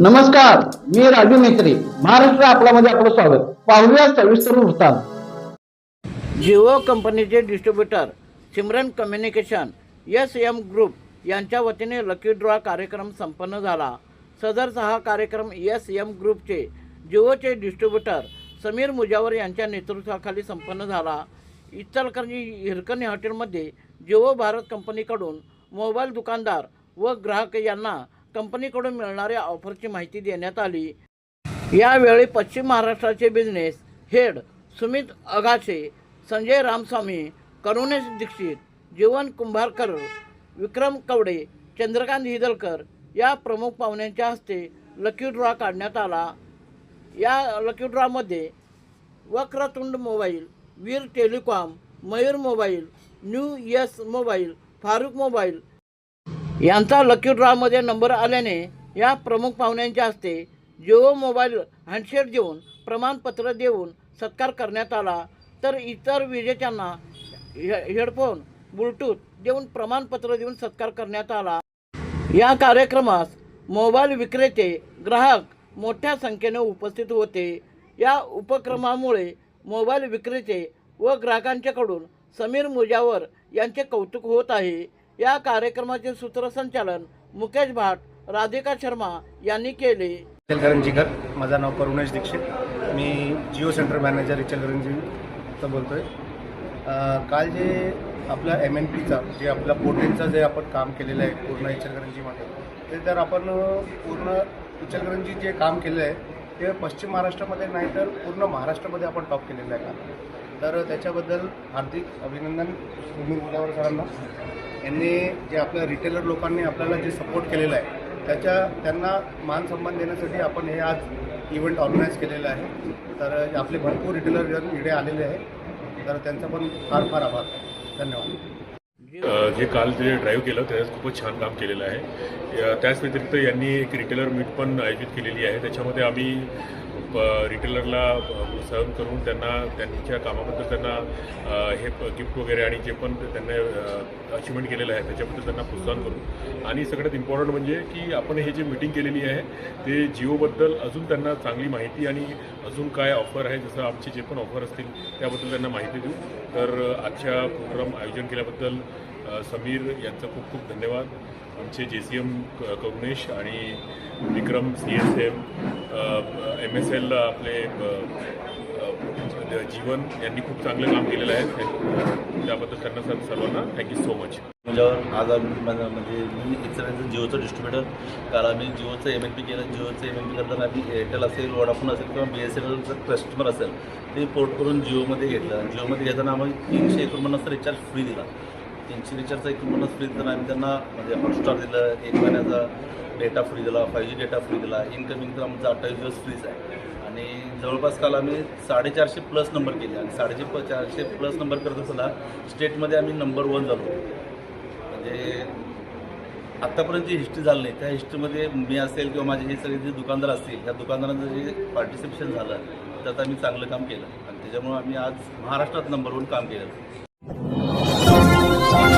नमस्कार मी राजू मेत्री महाराष्ट्र आपल्यामध्ये आपलं स्वागत. पाहूया सविस्तर वृत्तांत. जिओ कंपनीचे distributor Simran communication S M group यांच्या वतीने लकी ड्रॉ कार्यक्रम संपन्न झाला. सदरचा हा कार्यक्रम एस एम ग्रुपचे जिओचे डिस्ट्रीब्युटर समीर मुजावर यांच्या नेतृत्वाखाली संपन्न झाला. इचलकरंजी हिरकणी हॉटेलमध्ये जिओ भारत कंपनीकडून मोबाईल दुकानदार व ग्राहक यांना कंपनीकडून मिळणाऱ्या ऑफरची माहिती देण्यात आली. यावेळी पश्चिम महाराष्ट्राचे बिझनेस हेड सुमित अगाशे संजय रामस्वामी करुणेश दीक्षित जीवन कुंभारकर विक्रम कवडे चंद्रकांत हिदलकर या प्रमुख पाहुण्यांच्या हस्ते लकी ड्रॉ काढण्यात आला. या lucky ड्रॉमध्ये Vakratund mobile Veer telecom Mayur mobile new yes mobile Farooq mobile यांचा लकी ड्रॉमध्ये नंबर आल्याने या प्रमुख पाहुण्यांच्या हस्ते जिओ मोबाईल हँडसेट देऊन प्रमाणपत्र देऊन सत्कार करण्यात आला. तर इतर विजेत्यांना हे हेडफोन ब्लूटूथ देऊन प्रमाणपत्र देऊन सत्कार करण्यात आला. या कार्यक्रमास मोबाईल विक्रेते ग्राहक मोठ्या संख्येने उपस्थित होते. या उपक्रमामुळे मोबाईल विक्रेते व ग्राहकांच्याकडून समीर मुजावर यांचे कौतुक होत आहे. या कार्यक्रमाचे सूत्रसंचालन मुकेश भाट राधिका शर्मा यांनी केले. इचलकरंजीकर माझं नाव करुणेश दीक्षित. मी जिओ सेंटर मॅनेजर इचलकरंजीचं बोलतो आहे काल जे आपला एम एन पीचा जे आपल्या पोर्टेलचं जे आपण काम केलेलं आहे पूर्ण इचलकरंजीमध्ये ते तर आपण पूर्ण इचलकरंजी जे काम केलेलं आहे ते पश्चिम महाराष्ट्रामध्ये नाही तर पूर्ण महाराष्ट्रामध्ये आपण टॉप केलेलं आहे. का तर त्याच्याबद्दल हार्दिक अभिनंदन मुलावर सरांना. यांनी जे आपल्या रिटेलर लोकांनी आपल्याला जे सपोर्ट केलेला आहे त्याच्या त्यांना मान सन्मान देण्यासाठी आपण हे आज इव्हेंट ऑर्गनाईज केलेलं आहे. तर आपले भरपूर रिटेलर इकडे आलेले आहे तर त्यांचा पण फार फार आभार. धन्यवाद. जे काल जे ड्राईव्ह केलं त्याच्यात खूपच छान काम केलेलं आहे. त्याच व्यतिरिक्त यांनी एक रिटेलर मीट पण आयोजित केलेली आहे. त्याच्यामध्ये आम्ही रिटेलरला अ, सहन करून त्यांना त्यांच्या कामाबद्दल त्यांना हे गिफ्ट वगैरे आणि जे पण त्यांना अचिव्हमेंट केलेलं आहे त्याच्याबद्दल त्यांना प्रोत्साहन करू आणि सगळ्यात इम्पॉर्टंट म्हणजे की आपण हे जे मीटिंग केलेली आहे ते जिओबद्दल अजून त्यांना चांगली माहिती आणि अजून काय ऑफर आहे जसं आमचे जे पण ऑफर असतील त्याबद्दल त्यांना माहिती देऊ. तर आजच्या प्रोग्राम आयोजन केल्याबद्दल समीर यांचा खूप खूप धन्यवाद. आमचे जे सी एम करुणेश आणि Vikram C S M M S L आपले जीवन यांनी खूप चांगलं काम केलेलं आहे. त्याबद्दल त्यांना सर सर्वांना थँक्यू सो मच माझ्यावर आज म्हणजे मी एक्सरेचं जिओचं डिस्ट्रीब्युटर कारण आम्ही जिओचं एम एन पी केलं जिओचं एम एन पी करताना आम्ही एअरटेल असेल वडाफोन असेल किंवा बी एस एन एलचं कस्टमर असेल ते पोर्ट करून जिओमध्ये घेतलं. जिओमध्ये घेताना आम्ही तीनशे एकोणपन्नासचा रिचार्ज फ्री दिला. तीनशे रिचार्जचा एकोणपन्नास फ्री दिला आम्ही त्यांना म्हणजे हॉटस्टार दिलं एक महिन्याचा डेटा फ्री दिला फायव्ह जी डेटा फ्री दिला इनकमिंग तर आमचा अठ्ठावीस दिवस फ्रीच आहे. आणि जवळपास काल आम्ही साडेचारशे प्लस नंबर केले. आणि साडेचे प चारशे प्लस नंबर करत असताना स्टेटमध्ये आम्ही नंबर वन झालो. म्हणजे आत्तापर्यंत जी हिस्ट्री झाली नाही त्या हिस्ट्रीमध्ये मी असेल किंवा माझे हे सगळे जे दुकानदार असतील त्या दुकानदारांचं जे पार्टिसिपेशन झालं त्यात आम्ही चांगलं काम केलं. आणि त्याच्यामुळे आम्ही आज महाराष्ट्रात नंबर वन काम केलं. Thank you.